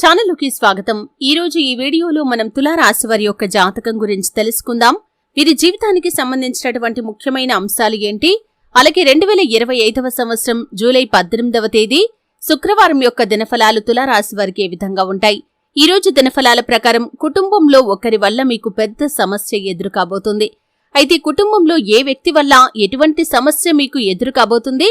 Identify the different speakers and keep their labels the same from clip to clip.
Speaker 1: ఛానల్కి స్వాగతం. ఈరోజు ఈ వీడియోలో మనం తులారాశి వారి యొక్క జాతకం గురించి తెలుసుకుందాం. వీరి జీవితానికి సంబంధించినటువంటి ముఖ్యమైన అంశాలు ఏంటి? అలాగే రెండు వేల ఇరవై ఐదవ సంవత్సరం జూలై పద్దెనిమిదవ తేదీ శుక్రవారం యొక్క దినఫలాలు తులారాశి వారికి ఏ విధంగా ఉంటాయి? ఈ రోజు దినఫలాల ప్రకారం కుటుంబంలో ఒకరి వల్ల మీకు పెద్ద సమస్య ఎదురు కాబోతుంది అయితే కుటుంబంలో ఏ వ్యక్తి వల్ల ఎటువంటి సమస్య మీకు ఎదురు కాబోతుంది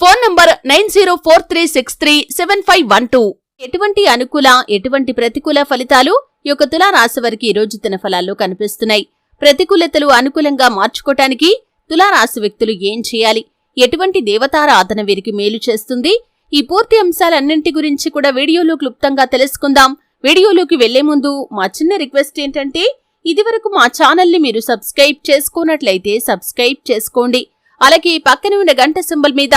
Speaker 1: Phone number nine zero four three six three seven five one two. ఎటువంటి అనుకూల ఎటువంటి ప్రతికూల ఫలితాలు యొక్క యొక్క తులారాశి వారికి ఈ రోజు ఫలాల్లో కనిపిస్తున్నాయి. ప్రతికూలతలు అనుకూలంగా మార్చుకోటానికి తులారాశి వ్యక్తులు ఏం చేయాలి? ఎటువంటి దేవతారాధన వీరికి మేలు చేస్తుంది? ఈ పూర్తి అంశాలన్నింటి గురించి కూడా వీడియోలో క్లుప్తంగా తెలుసుకుందాం. వీడియోలోకి వెళ్ళే ముందు మా చిన్న రిక్వెస్ట్ ఏంటంటే ఇదివరకు మా ఛానల్ని మీరు సబ్స్క్రైబ్ చేసుకున్నట్లయితే సబ్స్క్రైబ్ చేసుకోండి. అలాగే పక్కన ఉన్న గంట సింబల్ మీద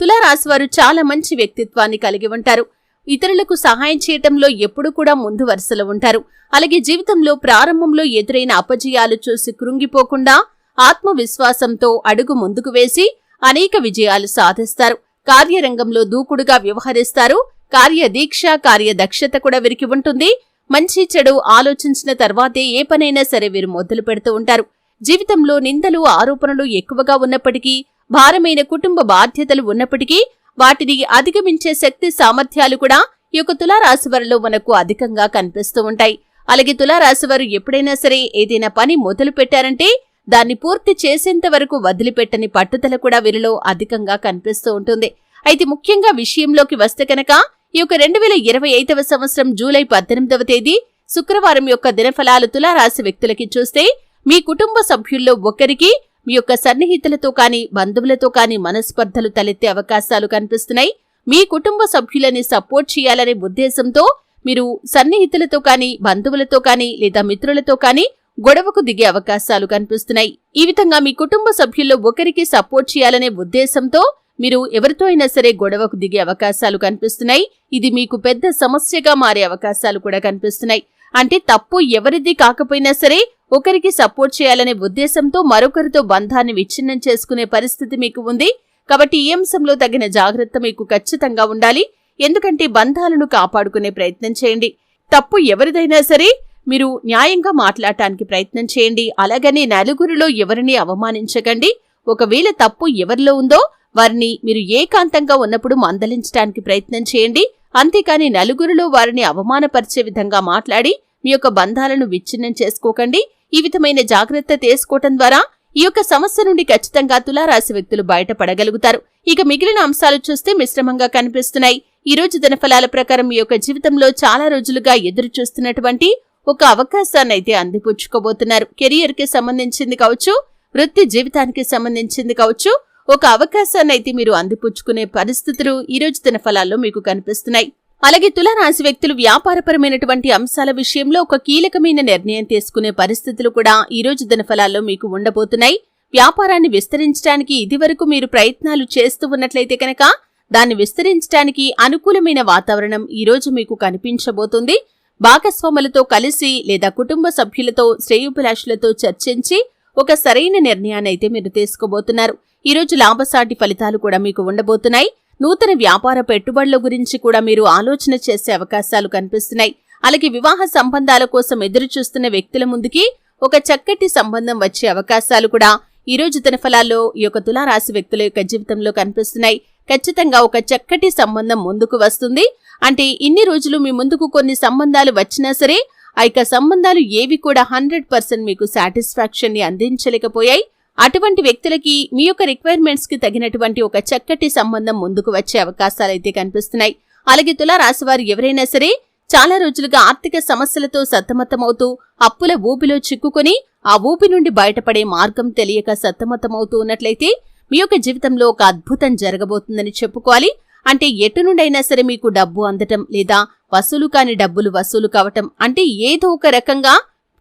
Speaker 1: తులారాశి వారు చాలా మంచి వ్యక్తిత్వాన్ని కలిగి ఉంటారు. ఇతరులకు సహాయం చేయటంలో ఎప్పుడు కూడా ముందు వరుసలో ఉంటారు. అలాగే జీవితంలో ప్రారంభంలో ఎదురైన అపజయాలు చూసి కృంగిపోకుండా ఆత్మవిశ్వాసంతో అడుగు ముందుకు వేసి అనేక విజయాలు సాధిస్తారు. కార్యరంగంలో దూకుడుగా వ్యవహరిస్తారు. కార్యదీక్ష కార్యదక్షత కూడా వీరికి ఉంటుంది. మంచి చెడు ఆలోచించిన తర్వాతే ఏ పనైనా సరే వీరు మొదలు పెడుతూ ఉంటారు. జీవితంలో నిందలు ఆరోపణలు ఎక్కువగా ఉన్నప్పటికీ భారమైన కుటుంబ బాధ్యతలు ఉన్నప్పటికీ వాటిని అధిగమించే శక్తి సామర్థ్యాలు కూడా ఈ యొక్క తులారాశి వారిలో మనకు అధికంగా కనిపిస్తూ ఉంటాయి. అలాగే తులారాశి వారు ఎప్పుడైనా సరే ఏదైనా పని మొదలు పెట్టారంటే దాన్ని పూర్తి చేసేంత వరకు వదిలిపెట్టని పట్టుదల కూడా వీరిలో అధికంగా కనిపిస్తూ ఉంటుంది. అయితే ముఖ్యంగా విషయంలోకి వస్తే కనుక ఈ యొక్క రెండు వేల ఇరవై ఐదవ సంవత్సరం జూలై పద్దెనిమిదవ తేదీ శుక్రవారం యొక్క దినఫలాలు తులారాశి వ్యక్తులకి చూస్తే మీ కుటుంబ సభ్యుల్లో ఒకరికి మీ యొక్క సన్నిహితులతో కానీ బంధువులతో కానీ మనస్పర్ధలు తలెత్తే అవకాశాలు కనిపిస్తున్నాయి. మీ కుటుంబ సభ్యులని సపోర్ట్ చేయాలనే ఉద్దేశంతో మీరు సన్నిహితులతో కానీ బంధువులతో కానీ లేదా మిత్రులతో కానీ గొడవకు దిగే అవకాశాలు కనిపిస్తున్నాయి. ఈ విధంగా మీ కుటుంబ సభ్యుల్లో ఒకరికి సపోర్ట్ చేయాలనే ఉద్దేశంతో మీరు ఎవరితో అయినా సరే గొడవకు దిగే అవకాశాలు కనిపిస్తున్నాయి. ఇది మీకు పెద్ద సమస్యగా మారే అవకాశాలు కూడా కనిపిస్తున్నాయి. అంటే తప్పు ఎవరిది కాకపోయినా సరే ఒకరికి సపోర్ట్ చేయాలనే ఉద్దేశంతో మరొకరితో బంధాన్ని విచ్ఛిన్నం చేసుకునే పరిస్థితి మీకు ఉంది. కాబట్టి ఈ అంశంలో తగిన జాగ్రత్త మీకు ఖచ్చితంగా ఉండాలి. ఎందుకంటే బంధాలను కాపాడుకునే ప్రయత్నం చేయండి. తప్పు ఎవరిదైనా సరే మీరు న్యాయంగా మాట్లాడటానికి ప్రయత్నం చేయండి. అలాగనే నలుగురిలో ఎవరిని అవమానించకండి. ఒకవేళ తప్పు ఎవరిలో ఉందో వారిని మీరు ఏకాంతంగా ఉన్నప్పుడు మందలించడానికి ప్రయత్నం చేయండి. అంతేకాని నలుగురిలో వారిని అవమానపరిచే విధంగా మాట్లాడి మీ యొక్క బంధాలను విచ్ఛిన్నం చేసుకోకండి. ఈ విధమైన జాగ్రత్త తీసుకోవటం ద్వారా ఈ యొక్క సమస్య నుండి ఖచ్చితంగా తులారాశి వ్యక్తులు బయటపడగలుగుతారు. ఇక మిగిలిన అంశాలు చూస్తే మిశ్రమంగా కనిపిస్తున్నాయి. ఈ రోజు దినఫలాల ప్రకారం మీ యొక్క జీవితంలో చాలా రోజులుగా ఎదురు చూస్తున్నటువంటి ఒక అవకాశాన్ని అయితే అందిపుచ్చుకోబోతున్నారు. కెరియర్కి సంబంధించింది కావచ్చు వృత్తి జీవితానికి సంబంధించింది కావచ్చు ఒక అవకాశాన్ని అయితే మీరు అందిపుచ్చుకునే పరిస్థితులు ఈ రోజు దినఫలాల్లో మీకు కనిపిస్తున్నాయి. అలాగే తులారాశి వ్యక్తులు వ్యాపారపరమైనటువంటి అంశాల విషయంలో ఒక కీలకమైన నిర్ణయం తీసుకునే పరిస్థితులు కూడా ఈరోజు దినఫలాల్లో మీకు ఉండబోతున్నాయి. వ్యాపారాన్ని విస్తరించడానికి ఇదివరకు మీరు ప్రయత్నాలు చేస్తూ ఉన్నట్లయితే కనుక దాన్ని విస్తరించడానికి అనుకూలమైన వాతావరణం ఈరోజు మీకు కనిపించబోతుంది. భాగస్వాములతో కలిసి లేదా కుటుంబ సభ్యులతో శ్రేయోభిలాషులతో చర్చించి ఒక సరైన నిర్ణయాన్ని అయితే మీరు తీసుకోబోతున్నారు. ఈరోజు లాభసాటి ఫలితాలు కూడా మీకు ఉండబోతున్నాయి. నూతన వ్యాపార పెట్టుబడుల గురించి కూడా మీరు ఆలోచన చేసే అవకాశాలు కనిపిస్తున్నాయి. అలాగే వివాహ సంబంధాల కోసం ఎదురు చూస్తున్న వ్యక్తుల ముందుకి ఒక చక్కటి సంబంధం వచ్చే అవకాశాలు కూడా ఈ రోజు తన ఫలాల్లో ఈ యొక్క తులారాశి వ్యక్తుల యొక్క జీవితంలో కనిపిస్తున్నాయి. ఖచ్చితంగా ఒక చక్కటి సంబంధం ముందుకు వస్తుంది. అంటే ఇన్ని రోజులు మీ ముందుకు కొన్ని సంబంధాలు వచ్చినా సరే ఆ యొక్క సంబంధాలు ఏవి కూడా హండ్రెడ్ పర్సెంట్ మీకు సాటిస్ఫాక్షన్ని అందించలేకపోయాయి. అటువంటి వ్యక్తులకి మీ యొక్క రిక్వైర్మెంట్స్కి తగినటువంటి ఒక చక్కటి సంబంధం ముందుకు వచ్చే అవకాశాలైతే కనిపిస్తున్నాయి. అలాగే తులారాశి వారు ఎవరైనా సరే చాలా రోజులుగా ఆర్థిక సమస్యలతో సతమతమవుతూ అప్పుల ఊపిలో చిక్కుకొని ఆ ఊపి నుండి బయటపడే మార్గం తెలియక సతమతమవుతూ ఉన్నట్లయితే మీ యొక్క జీవితంలో ఒక అద్భుతం జరగబోతుందని చెప్పుకోవాలి. అంటే ఎటు నుండైనా సరే మీకు డబ్బు అందటం లేదా వసూలు కాని డబ్బులు వసూలు కావటం అంటే ఏదో ఒక రకంగా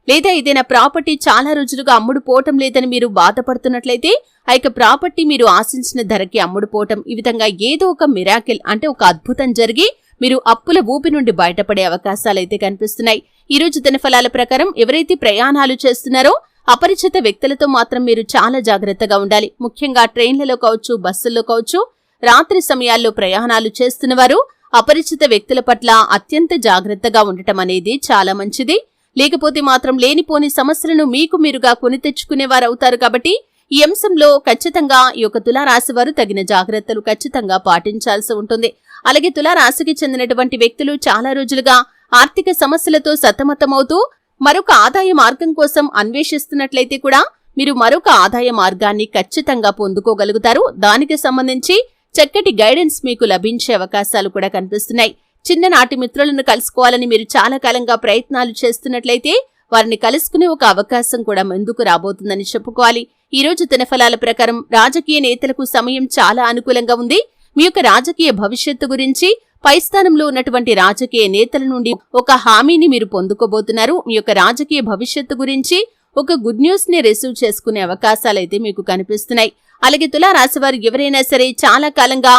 Speaker 1: లేదా ఏదైనా ప్రాపర్టీ చాలా రోజులుగా అమ్ముడు పోవటం లేదని మీరు బాధపడుతున్నట్లయితే ఆ యొక్క ప్రాపర్టీ మీరు ఆశించిన ధరకి అమ్ముడు పోవటం ఈ విధంగా ఏదో ఒక మిరాకిల్ అంటే ఒక అద్భుతం జరిగి మీరు అప్పుల ఊపి నుండి బయటపడే అవకాశాలైతే కనిపిస్తున్నాయి. ఈ రోజు దినఫలాల ప్రకారం ఎవరైతే ప్రయాణాలు చేస్తున్నారో అపరిచిత వ్యక్తులతో మాత్రం మీరు చాలా జాగ్రత్తగా ఉండాలి. ముఖ్యంగా ట్రైన్లలో కావచ్చు బస్సుల్లో కావచ్చు రాత్రి సమయాల్లో ప్రయాణాలు చేస్తున్నవారు అపరిచిత వ్యక్తుల పట్ల అత్యంత జాగ్రత్తగా ఉండటం అనేది చాలా మంచిది. లేకపోతే మాత్రం లేనిపోని సమస్యలను మీకు మీరుగా కొని తెచ్చుకునేవారు అవుతారు కాబట్టి ఈ అంశంలో ఖచ్చితంగా ఈ యొక్క తులారాశి వారు తగిన జాగ్రత్తలు ఖచ్చితంగా పాటించాల్సి ఉంటుంది. అలాగే తులారాశికి చెందినటువంటి వ్యక్తులు చాలా రోజులుగా ఆర్థిక సమస్యలతో సతమతమవుతూ మరొక ఆదాయ మార్గం కోసం అన్వేషిస్తున్నట్లయితే కూడా మీరు మరొక ఆదాయ మార్గాన్ని ఖచ్చితంగా పొందుకోగలుగుతారు. దానికి సంబంధించి చక్కటి గైడెన్స్ మీకు లభించే అవకాశాలు కూడా కనిపిస్తున్నాయి. చిన్ననాటి మిత్రులను కలుసుకోవాలని మీరు చాలా కాలంగా ప్రయత్నాలు చేస్తున్నట్లయితే వారిని కలుసుకునే ఒక అవకాశం కూడా ముందుకు రాబోతుందని చెప్పుకోవాలి. ఈ రోజు దినఫలాల ప్రకారం రాజకీయ నేతలకు సమయం చాలా అనుకూలంగా ఉంది. మీ యొక్క రాజకీయ భవిష్యత్తు గురించి పై స్థానంలో ఉన్నటువంటి రాజకీయ నేతల నుండి ఒక హామీని మీరు పొందుకోబోతున్నారు. మీ యొక్క రాజకీయ భవిష్యత్తు గురించి ఒక గుడ్ న్యూస్ని రిసీవ్ చేసుకునే అవకాశాలైతే మీకు కనిపిస్తున్నాయి. అలాగే తులారాశి వారు ఎవరైనా సరే చాలా కాలంగా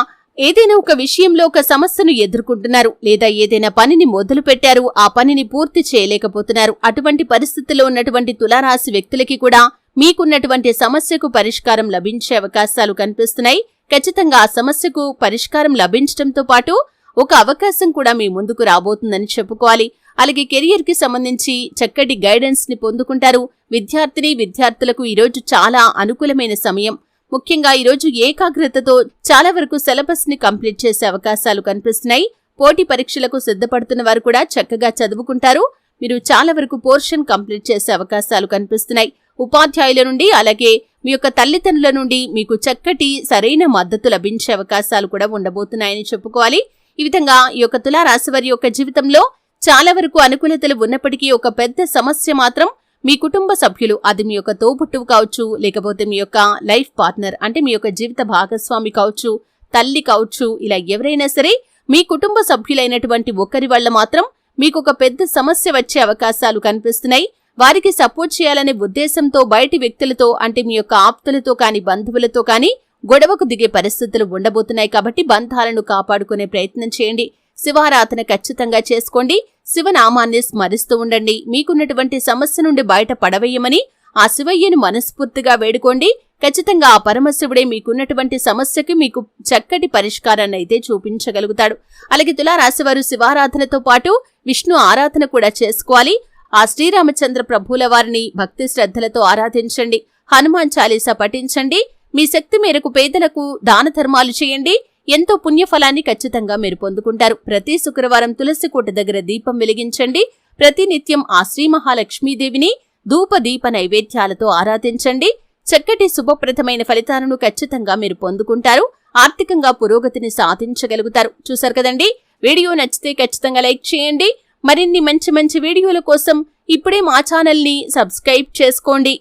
Speaker 1: ఏదైనా ఒక విషయంలో ఒక సమస్యను ఎదుర్కొంటున్నారు లేదా ఏదైనా పనిని మొదలు పెట్టారు ఆ పనిని పూర్తి చేయలేకపోతున్నారు. అటువంటి పరిస్థితుల్లో ఉన్నటువంటి తులారాశి వ్యక్తులకి కూడా మీకున్నటువంటి సమస్యకు పరిష్కారం లభించే అవకాశాలు కనిపిస్తున్నాయి. ఖచ్చితంగా ఆ సమస్యకు పరిష్కారం లభించడంతో పాటు ఒక అవకాశం కూడా మీ ముందుకు రాబోతుందని చెప్పుకోవాలి. అలాగే కెరియర్కి సంబంధించి చక్కటి గైడెన్స్ని పొందుకుంటారు. విద్యార్థిని విద్యార్థులకు ఈరోజు చాలా అనుకూలమైన సమయం. ముఖ్యంగా ఈరోజు ఏకాగ్రతతో చాలా వరకు సిలబస్ని కంప్లీట్ చేసే అవకాశాలు కనిపిస్తున్నాయి. పోటీ పరీక్షలకు సిద్ధపడుతున్న వారు కూడా చక్కగా చదువుకుంటారు. మీరు చాలా వరకు పోర్షన్ కంప్లీట్ చేసే అవకాశాలు కనిపిస్తున్నాయి. ఉపాధ్యాయుల నుండి అలాగే మీ యొక్క తల్లిదండ్రుల నుండి మీకు చక్కటి సరైన మద్దతు లభించే అవకాశాలు కూడా ఉండబోతున్నాయని చెప్పుకోవాలి. ఈ విధంగా ఈ యొక్క తులారాశి వారి యొక్క జీవితంలో చాలా వరకు అనుకూలతలు ఉన్నప్పటికీ ఒక పెద్ద సమస్య మాత్రం మీ కుటుంబ సభ్యులు అది మీ యొక్క తోబుట్టువు కావచ్చు లేకపోతే మీ యొక్క లైఫ్ పార్ట్నర్ అంటే మీ యొక్క జీవిత భాగస్వామి కావచ్చు తల్లి కావచ్చు ఇలా ఎవరైనా సరే మీ కుటుంబ సభ్యులైనటువంటి ఒకరి వల్ల మాత్రం మీకు ఒక పెద్ద సమస్య వచ్చే అవకాశాలు కనిపిస్తున్నాయి. వారికి సపోర్ట్ చేయాలనే ఉద్దేశంతో బయటి వ్యక్తులతో అంటే మీ యొక్క ఆప్తులతో కానీ బంధువులతో కానీ గొడవకు దిగే పరిస్థితులు ఉండబోతున్నాయి కాబట్టి బంధాలను కాపాడుకునే ప్రయత్నం చేయండి. శివారాధన ఖచ్చితంగా చేసుకోండి. శివనామాన్ని స్మరిస్తూ ఉండండి. మీకున్నటువంటి సమస్య నుండి బయట పడవేయమని ఆ శివయ్యను మనస్ఫూర్తిగా వేడుకోండి. ఖచ్చితంగా ఆ పరమశివుడే మీకున్నటువంటి సమస్యకి మీకు చక్కటి పరిష్కారాన్ని అయితే చూపించగలుగుతాడు. అలాగే తులారాశివారు శివారాధనతో పాటు విష్ణు ఆరాధన కూడా చేసుకోవాలి. ఆ శ్రీరామచంద్ర ప్రభువుల వారిని భక్తి శ్రద్ధలతో ఆరాధించండి. హనుమాన్ చాలీసా పఠించండి. మీ శక్తి మేరకు పేదలకు దాన ధర్మాలు చేయండి. ఎంతో పుణ్యఫలాన్ని ఖచ్చితంగా మీరు పొందుకుంటారు. ప్రతి శుక్రవారం తులసికోట దగ్గర దీపం వెలిగించండి. ప్రతినిత్యం ఆ శ్రీ మహాలక్ష్మీదేవిని ధూప దీప నైవేద్యాలతో ఆరాధించండి. చక్కటి శుభప్రదమైన ఫలితాలను ఖచ్చితంగా మీరు పొందుకుంటారు. ఆర్థికంగా పురోగతిని సాధించగలుగుతారు. చూసారు కదండి? వీడియో నచ్చితే ఖచ్చితంగా లైక్ చేయండి. మరిన్ని మంచి మంచి వీడియోల కోసం ఇప్పుడే మా ఛానల్ని సబ్స్క్రైబ్ చేసుకోండి.